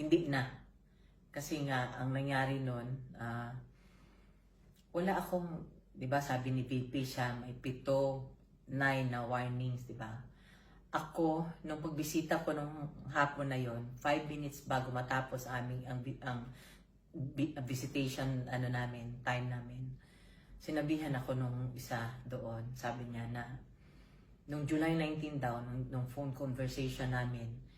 Hindi na. Kasi nga, ang nangyari nun, ah, wala akong, di ba sabi ni VP siya, may pito, nine na warnings, di ba? Ako, nung pagbisita ko nung hapon na yon, five minutes bago matapos aming ang, ang vi- visitation ano namin, time namin, sinabihan ako nung isa doon, sabi niya na, nung July 19 daw, nung, nung phone conversation namin,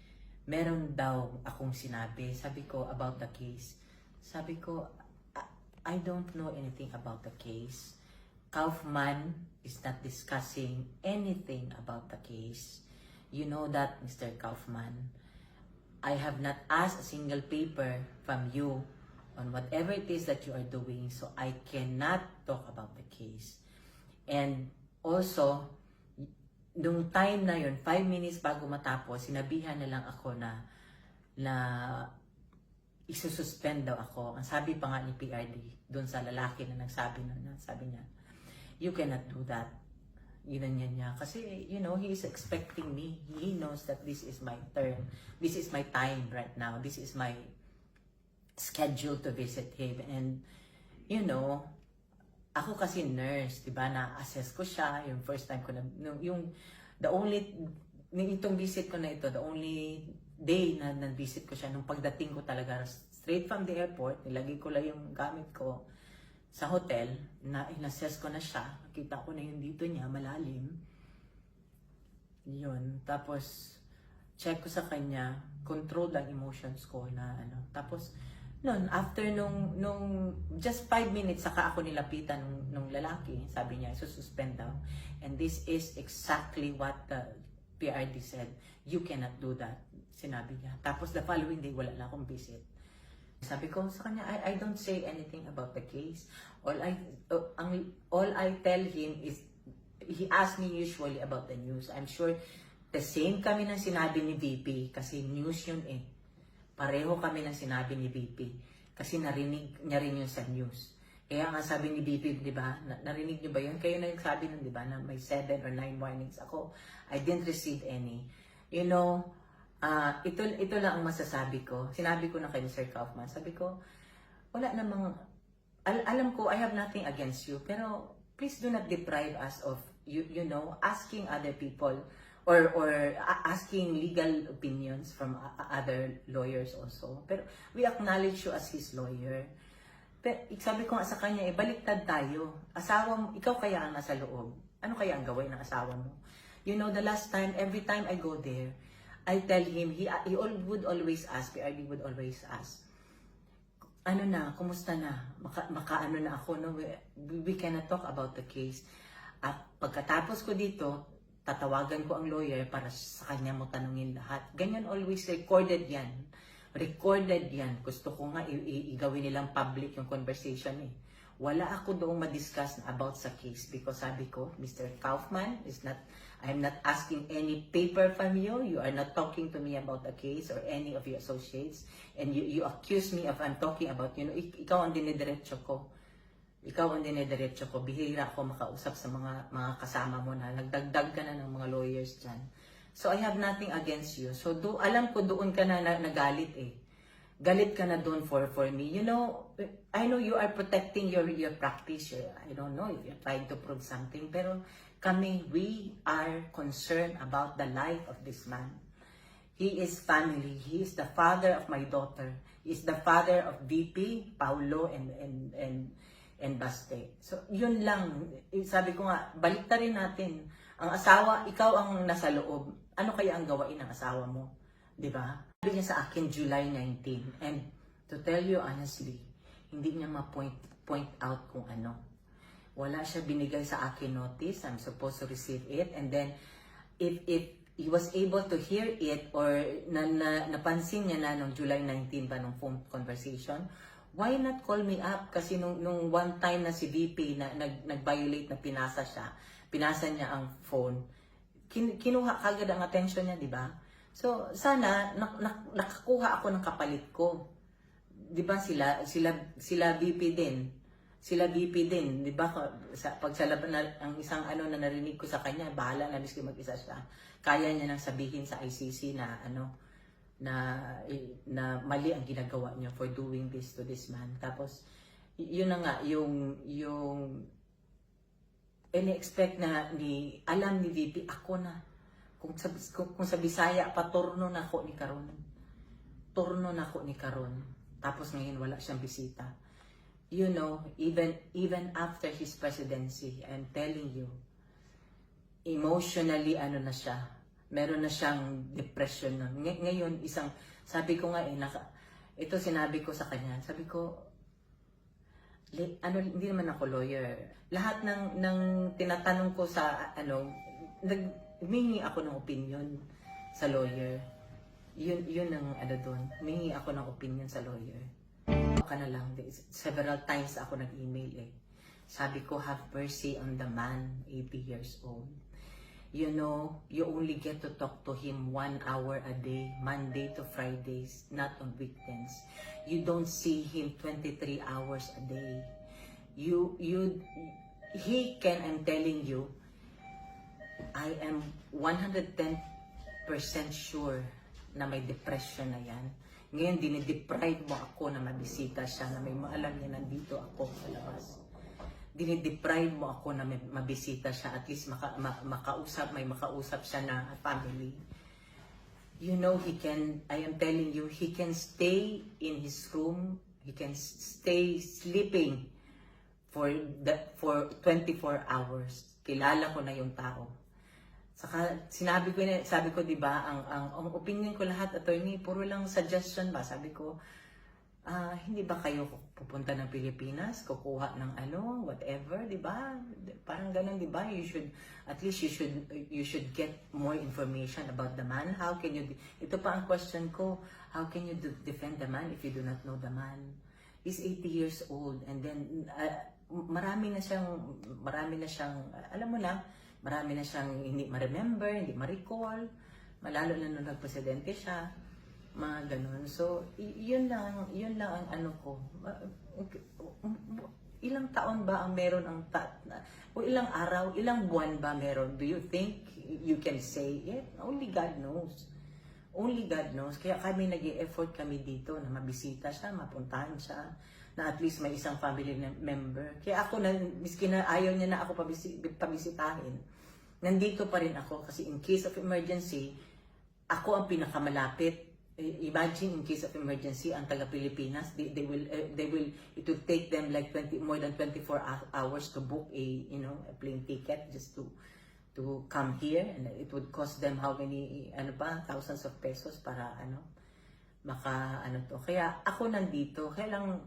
meron daw akong sinabi, sabi ko, about the case. Sabi ko, I- don't know anything about the case. Kaufman is not discussing anything about the case. You know that, Mr. Kaufman. I have not asked a single paper from you on whatever it is that you are doing, so I cannot talk about the case. And also, nung time na yun, five minutes bago matapos, sinabihan na lang ako na na isususpend daw ako. Ang sabi pa nga ni PRD, doon sa lalaki na nagsabi na, na sabi niya, you cannot do that. Ginanyan niya. Kasi, you know, he is expecting me. He knows that this is my turn. This is my time right now. This is my schedule to visit him. And, you know, ako kasi nurse, di ba, na-assess ko siya, yung first time ko na, yung, the only, itong visit ko na ito, the only day na na-visit ko siya, nung pagdating ko talaga, straight from the airport, nilagay ko lang yung gamit ko sa hotel, na in-assess ko na siya, nakita ko na yung dito niya, malalim. Yun, tapos, check ko sa kanya, control ang emotions ko na ano. Tapos, noon, after nung, nung just five minutes, saka ako nilapitan nung, nung lalaki, sabi niya, suspend daw. And this is exactly what the PRD said. You cannot do that, sinabi niya. Tapos the following day, wala na akong visit. Sabi ko sa kanya, I, I don't say anything about the case. All I, uh, ang, all I tell him is, he asked me usually about the news. I'm sure the same kami ng sinabi ni VP kasi news yun eh. Pareho kami ng sinabi ni VP kasi narinig niya rin yun sa news. Kaya nga sabi ni VP, di ba, na, narinig niyo ba yun? Kayo nagsabi nun, di ba, na may seven or nine warnings ako. I didn't receive any. You know, ah ito, ito lang ang masasabi ko. Sinabi ko na kay Mr. Kaufman, sabi ko, wala namang, al- alam ko, I have nothing against you, pero please do not deprive us of, you, you know, asking other people or or asking legal opinions from other lawyers also. Pero we acknowledge you as his lawyer. Pero sabi ko nga sa kanya, eh, baliktad tayo. Asawa mo, ikaw kaya ang nasa loob. Ano kaya ang gawin ng asawa mo? You know, the last time, every time I go there, I tell him, he, he all, would always ask, PRD would always ask, ano na, kumusta na? Maka, makaano na ako, no? We, we cannot talk about the case. At pagkatapos ko dito, tatawagan ko ang lawyer para sa kanya mo tanungin lahat. Ganyan always recorded yan. Recorded yan. Gusto ko nga i- i- igawin nilang public yung conversation eh. Wala ako doong ma-discuss about sa case because sabi ko, Mr. Kaufman is not, I'm not asking any paper from you. You are not talking to me about the case or any of your associates. And you, you accuse me of I'm talking about, you know, ik- ikaw ang dinidiretso ko. Ikaw ang dinidiretso ko. Bihira ako makausap sa mga mga kasama mo na nagdagdag ka na ng mga lawyers dyan. So I have nothing against you. So do, alam ko doon ka na, na nagalit eh. Galit ka na doon for for me. You know, I know you are protecting your your practice. I don't know if you're trying to prove something. Pero kami, we are concerned about the life of this man. He is family. He is the father of my daughter. He is the father of VP, Paulo, and and and and Baste. So, yun lang. Eh, Sabi ko nga, baliktarin natin. Ang asawa, ikaw ang nasa loob. Ano kaya ang gawain ng asawa mo? 'Di ba? Sabi niya sa akin July 19. And to tell you honestly, hindi niya ma-point point out kung ano. Wala siya binigay sa akin notice. I'm supposed to receive it. And then, if if he was able to hear it or na, na, napansin niya na nung July 19 ba nung phone conversation, why not call me up? Kasi nung, nung one time na si VP na nag, nag-violate na pinasa siya, pinasa niya ang phone, kin, kinuha kagad ang attention niya, di ba? So, sana nak, nak, nakakuha ako ng kapalit ko. 'Di ba sila sila sila VP din. Sila VP din, 'di ba? Sa pag sa laban ang isang ano na narinig ko sa kanya, bahala na miski mag-isa siya. Kaya niya nang sabihin sa ICC na ano na na mali ang ginagawa niyo for doing this to this man. Tapos yun na nga yung yung ini-expect na ni alam ni VP ako na kung sa kung, kung sa Bisaya paturno na ako ni karon. Turno na ako ni karon. Tapos ngayon wala siyang bisita. You know, even even after his presidency, I'm telling you, emotionally ano na siya, meron na siyang depression na. Ngay- ngayon, isang, sabi ko nga eh, naka, ito sinabi ko sa kanya, sabi ko, li- ano, hindi naman ako lawyer. Lahat ng, ng tinatanong ko sa, ano, nag, humingi ako ng opinion sa lawyer. Yun, yun ang ano doon. Humingi ako ng opinion sa lawyer. Ka na lang, several times ako nag-email eh. Sabi ko, have mercy on the man, 80 years old you know, you only get to talk to him one hour a day, Monday to Fridays, not on weekends. You don't see him 23 hours a day. You, you, he can, I'm telling you, I am 110% sure na may depression na yan. Ngayon, dinideprive mo ako na mabisita siya, na may maalam niya nandito ako sa labas dinideprive mo ako na mabisita siya, at least maka, ma- makausap, may makausap siya na family. You know, he can, I am telling you, he can stay in his room, he can stay sleeping for the, for 24 hours. Kilala ko na yung tao. Saka sinabi ko na, sabi ko 'di ba, ang, ang ang opinion ko lahat attorney, puro lang suggestion ba? Sabi ko, ah, hindi ba kayo pupunta ng Pilipinas, kukuha ng ano, whatever, 'di ba? Parang ganun 'di ba? You should at least you should you should get more information about the man. How can you Ito pa ang question ko, how can you de- defend the man if you do not know the man? He's 80 years old and then ah, marami na siyang marami na siyang alam mo na, marami na siyang hindi ma-remember, hindi ma-recall. Malalo na nung nagpresidente siya mga ganun. So, yun lang, yun lang ang ano ko. Ilang taon ba ang meron ang ta- na- o ilang araw, ilang buwan ba meron? Do you think you can say it? Only God knows. Only God knows. Kaya kami nag effort kami dito na mabisita siya, mapuntahan siya, na at least may isang family member. Kaya ako na, miski na ayaw niya na ako pabisi, pabisitahin, nandito pa rin ako kasi in case of emergency, ako ang pinakamalapit. Imagine in case of emergency, ang taga Pilipinas, they, they will eh, they will it will take them like 20 more than 24 hou- hours to book a you know a plane ticket just to to come here and it would cost them how many ano pa thousands of pesos para ano maka ano to. Kaya ako nandito, kaya lang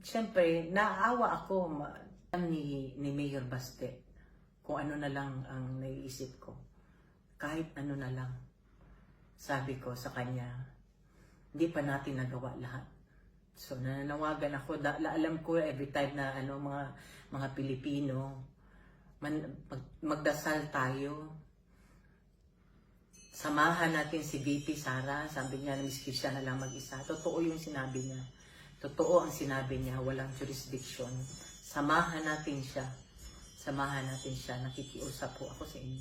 syempre naaawa ako ni ni Mayor Baste kung ano na lang ang naiisip ko. Kahit ano na lang sabi ko sa kanya, hindi pa natin nagawa lahat. So nananawagan ako, da, la- alam ko every time na ano mga mga Pilipino, man, mag, magdasal tayo. Samahan natin si VP Sara, sabi niya na miski siya na lang mag-isa. Totoo yung sinabi niya. Totoo ang sinabi niya, walang jurisdiction. Samahan natin siya. Samahan natin siya. Nakikiusap po ako sa inyo.